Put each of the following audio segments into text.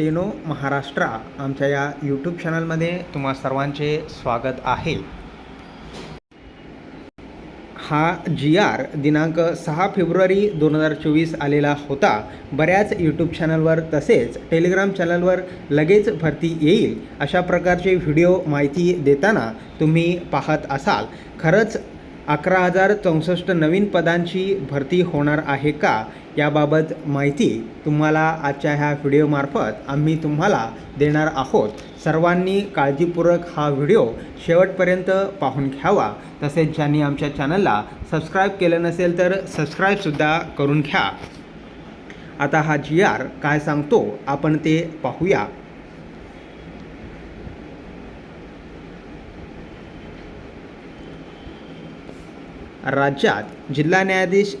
Steno Maharashtra आमच्या या YouTube चॅनलमध्ये तुम्हा सर्वांचे स्वागत आहे. हा जी आर दिनांक सहा फेब्रुवारी दोन हजार चोवीस आलेला होता. बऱ्याच यूट्यूब चॅनलवर तसेच टेलिग्राम चॅनलवर लगेच भरती येईल अशा प्रकारचे व्हिडिओ माहिती देताना तुम्ही पाहत असाल. खरंच अकरा हजार चौसष्ट नवीन पदांची भरती होणार आहे का? याबाबत माहिती तुम्हाला आजच्या ह्या व्हिडिओमार्फत आम्ही तुम्हाला देणार आहोत. सर्वांनी काळजीपूर्वक हा व्हिडिओ शेवटपर्यंत पाहून घ्यावा. तसेच ज्यांनी आमच्या चॅनलला सबस्क्राईब केलं नसेल तर सबस्क्राईबसुद्धा करून घ्या. आता हा जी आर काय सांगतो? आपण ते पाहूया. राज्यात जिल्हा न्यायाधीश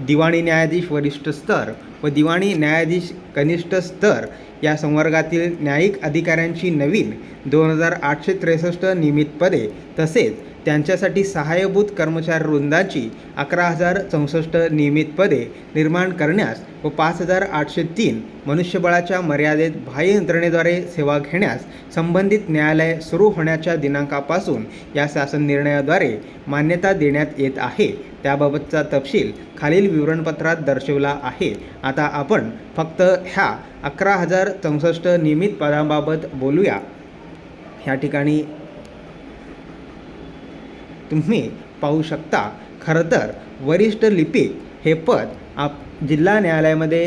दिवाणी न्यायाधीश वरिष्ठ स्तर व दिवाणी न्यायाधीश कनिष्ठ स्तर या संवर्गातील न्यायिक अधिकाऱ्यांची नवीन दोन हजार आठशे त्रेसष्ट नियमित पदे तसेच त्यांच्यासाठी सहाय्यभूत कर्मचारी वृंदाची अकरा हजार चौसष्ट नियमित पदे निर्माण करण्यास व पाच हजार आठशे तीन मनुष्यबळाच्या मर्यादेत बाह्य यंत्रणेद्वारे सेवा घेण्यास संबंधित न्यायालय सुरू होण्याच्या दिनांकापासून या शासन निर्णयाद्वारे मान्यता देण्यात येत आहे. त्याबाबतचा तपशील खालील विवरणपत्रात दर्शवला आहे. आता आपण फक्त ह्या अकरा हजार चौसष्ट नियमित पदांबाबत बोलूया. ह्या ठिकाणी तुम्ही पाहू शकता खरं तर वरिष्ठ लिपिक हे पद आप जिल्हा न्यायालयामध्ये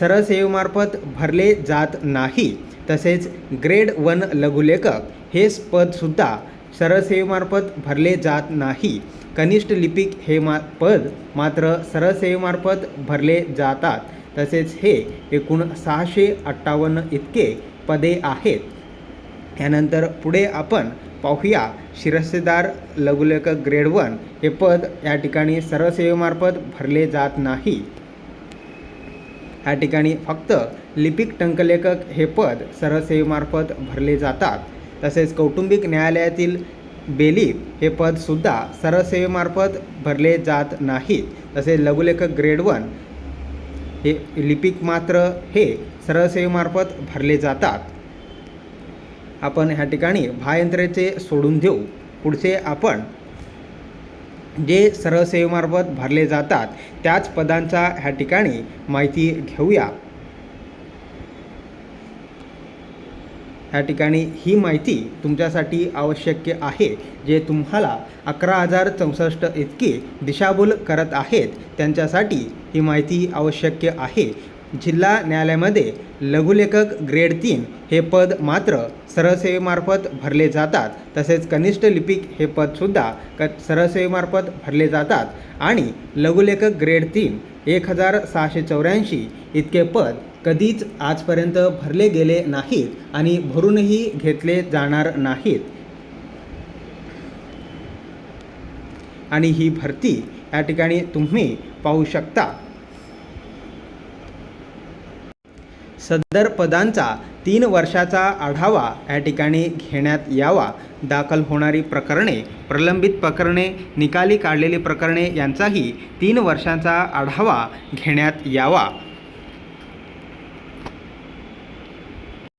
सरसेवेमार्फत भरले जात नाही. तसेच ग्रेड वन लघुलेखक हे पदसुद्धा सरसेवेमार्फत भरले जात नाही. कनिष्ठ लिपिक हे मा पद मात्र सरसेवेमार्फत भरले जातात. तसेच हे एकूण सहाशे अठ्ठावन्न इतके पदे आहेत. यानंतर पुढे आपण पाहूया शिरस्तेदार लघुलेखक ग्रेड वन हे पद या ठिकाणी सर्वसेवेमार्फत भरले जात नाही. या ठिकाणी फक्त लिपिक टंकलेखक हे पद सर्वसेवेमार्फत भरले जातात. तसेच कौटुंबिक न्यायालयातील बेली हे पदसुद्धा सरसेवेमार्फत भरले जात नाहीत. तसेच लघुलेखक ग्रेड वन हे लिपिक मात्र हे सरळसेवेमार्फत भरले जातात. आपण ह्या ठिकाणी भायंत्रेचे सोडून देऊ. पुढचे आपण जे सरळसेवेमार्फत भरले जातात त्याच पदांचा ह्या ठिकाणी माहिती घेऊया. ह्या ठिकाणी ही माहिती तुमच्यासाठी आवश्यक आहे जे तुम्हाला अकरा हजार चौसष्ट इतकी दिशाभूल करत आहेत त्यांच्यासाठी ही माहिती आवश्यक आहे. जिल्हा न्यायालयामध्ये लघुलेखक ग्रेड तीन हे पद मात्र सरसेवेमार्फत भरले जातात तसेच कनिष्ठ लिपिक हे पदसुद्धा क सरसेवेमार्फत भरले जातात. आणि लघुलेखक ग्रेड तीन एक हजार सहाशे चौऱ्याऐंशी इतके पद कधीच आजपर्यंत भरले गेले नाहीत आणि भरूनही घेतले जाणार नाहीत. आणि ही भरती या ठिकाणी तुम्ही पाहू शकता. सदर पदांचा तीन वर्षाचा आढावा या ठिकाणी घेण्यात यावा. दाखल होणारी प्रकरणे प्रलंबित प्रकरणे निकाली काढलेली प्रकरणे यांचाही तीन वर्षांचा आढावा घेण्यात यावा.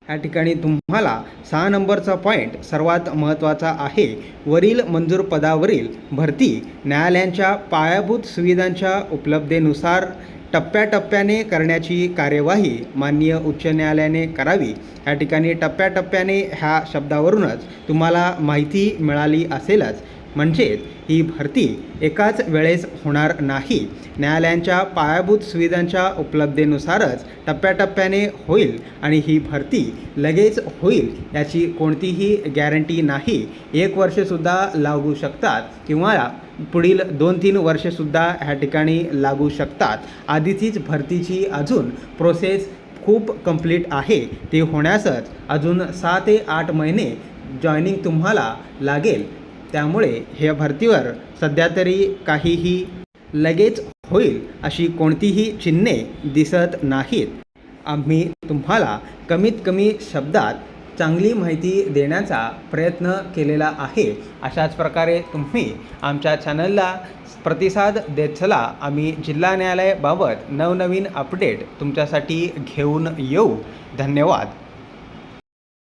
या ठिकाणी तुम्हाला सहा नंबरचा पॉईंट सर्वात महत्त्वाचा आहे. वरील मंजूर पदावरील भरती न्यायालयांच्या पायाभूत सुविधांच्या उपलब्धेनुसार टप्प्याटप्प्याने करण्याची कार्यवाही माननीय उच्च न्यायालयाने करावी. या ठिकाणी टप्प्याटप्प्याने ह्या शब्दावरूनच तुम्हाला माहिती मिळाली असेलच. म्हणजेच ही भरती एकाच वेळेस होणार नाही. न्यायालयांच्या पायाभूत सुविधांच्या उपलब्धतेनुसारच टप्प्याटप्प्याने होईल आणि ही भरती लगेच होईल याची कोणतीही गॅरंटी नाही. एक वर्षसुद्धा लागू शकतात किंवा पुढील दोन तीन वर्षेसुद्धा ह्या ठिकाणी लागू शकतात. आधीचीच भरतीची अजून प्रोसेस खूप कंप्लीट आहे. ते होण्यासच अजून सहा ते आठ महिने जॉईनिंग तुम्हाला लागेल. त्यामुळे ह्या भरतीवर सध्या तरी काहीही लगेच होईल अशी कोणतीही चिन्हे दिसत नाहीत. आम्ही तुम्हाला कमीत कमी शब्दात चांगली माहिती देण्याचा प्रयत्न केलेला आहे. अशाच प्रकारे तुम्ही आमच्या चॅनलला प्रतिसाद देत चला. आम्ही जिल्हा न्यायालयाबाबत नवनवीन अपडेट तुमच्यासाठी घेऊन येऊ. धन्यवाद.